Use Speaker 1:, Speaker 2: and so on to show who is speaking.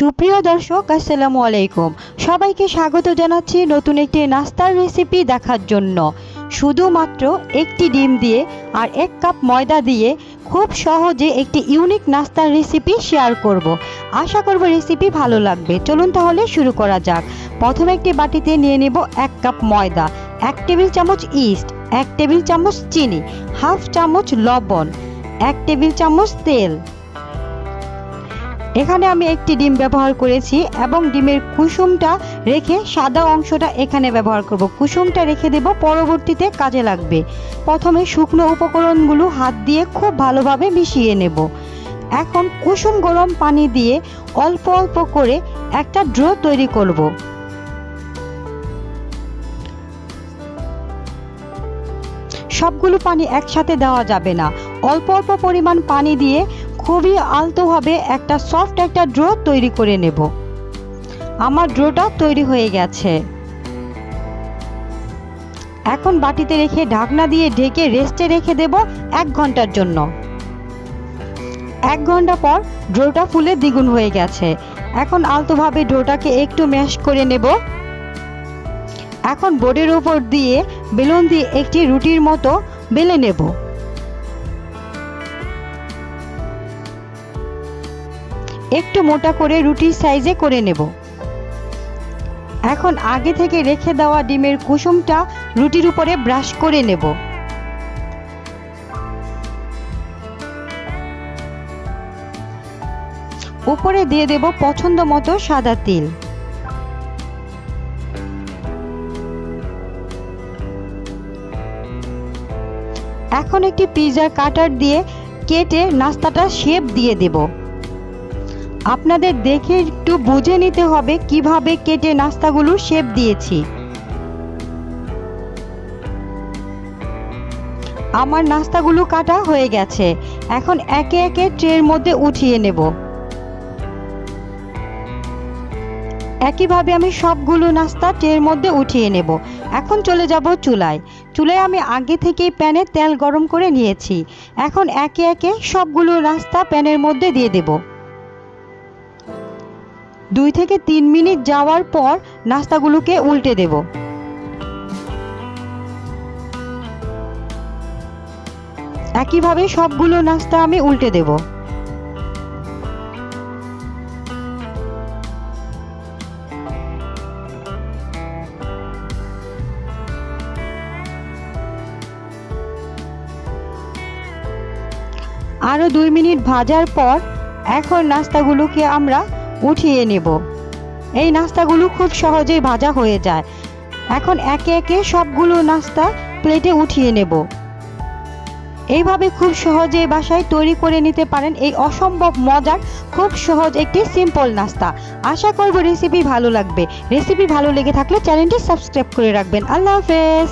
Speaker 1: সুপ্রিয় দর্শক, আসসালামু আলাইকুম। সবাইকে স্বাগত জানাচ্ছি নতুন একটি নাস্তার রেসিপি দেখার জন্য। শুধুমাত্র একটি ডিম দিয়ে আর এক কাপ ময়দা দিয়ে খুব সহজে একটি ইউনিক নাস্তার রেসিপি শেয়ার করব। আশা করব রেসিপি ভালো লাগবে। চলুন তাহলে শুরু করা যাক। প্রথমে একটি বাটিতে নিয়ে নেব এক কাপ ময়দা, এক টেবিল চামচ ইস্ট এক টেবিল চামচ চিনি, হাফ চামচ লবণ, এক টেবিল চামচ তেল। এখানে আমি একটি ডিম ব্যবহার করেছি এবং ডিমের কুসুমটা রেখে সাদা অংশটা এখানে ব্যবহার করব। কুসুমটা রেখে দেব, পরবর্তীতে কাজে লাগবে। প্রথমে শুকনো উপকরণগুলো হাত দিয়ে খুব ভালোভাবে মিশিয়ে নেব। এখন কুসুম গরম পানি দিয়ে অল্প অল্প করে একটা ড্রো তৈরি করব। সবগুলো পানি একসাথে দেওয়া যাবে না। অল্প অল্প পরিমাণ পানি দিয়ে খুবই আলতোভাবে একটা সফট একটা ড্রো তৈরি করে নেব। আমার ড্রোটা তৈরি হয়ে গেছে। এখন বাটিতে রেখে ঢাকনা দিয়ে ঢেকে রেস্টে রেখে দেব এক ঘণ্টার জন্য। এক ঘণ্টা পর ড্রোটা ফুলে দ্বিগুণ হয়ে গেছে। এখন আলতোভাবে ড্রোটাকে একটু ম্যাশ করে নেব। এখন বোর্ডের উপর দিয়ে বেলুন দিয়ে একটি রুটির মতো বেলে নেব। একটু মোটা করে রুটির সাইজে করে নেব। এখন আগে থেকে রেখে দেওয়া ডিমের কুসুমটা রুটির উপরে ব্রাশ করে নেব। উপরে দিয়ে দেব পছন্দ মতো সাদা তিল। এখন একটি পিৎজা কাটার দিয়ে কেটে নাস্তাটা শেপ দিয়ে দেব। আপনাদের দেখে একটু বুঝে নিতে হবে কীভাবে কেটে নাস্তাগুলো শেপ দিয়েছি। আমার নাস্তাগুলো কাটা হয়ে গেছে। এখন একে একে ট্রের মধ্যে উঠিয়ে নেব। একইভাবে আমি সবগুলো নাস্তা ট্রের মধ্যে উঠিয়ে নেব। এখন চলে যাব চুলায়। চুলায় আমি আগে থেকেই প্যানে তেল গরম করে নিয়েছি। এখন একে একে সবগুলো নাস্তা প্যানের মধ্যে দিয়ে দেব। দুই থেকে তিন মিনিট যাওয়ার পর নাস্তাগুলোকে উল্টে দেব। একইভাবে সবগুলো নাস্তা আমি উল্টে দেবো। আরও দুই মিনিট ভাজার পর এখন নাস্তাগুলোকে আমরা উঠিয়ে নেব। এই নাস্তাগুলো খুব সহজেই ভাজা হয়ে যায়। এখন একে একে সবগুলো নাস্তা প্লেটে উঠিয়ে নেব। এইভাবে খুব সহজেই বাসায় তৈরি করে নিতে পারেন এই অসম্ভব মজার, খুব সহজ একটি সিম্পল নাস্তা। আশা করব রেসিপি ভালো লাগবে। রেসিপি ভালো লেগে থাকলে চ্যানেলটি সাবস্ক্রাইব করে রাখবেন। আল্লাহ হাফেজ।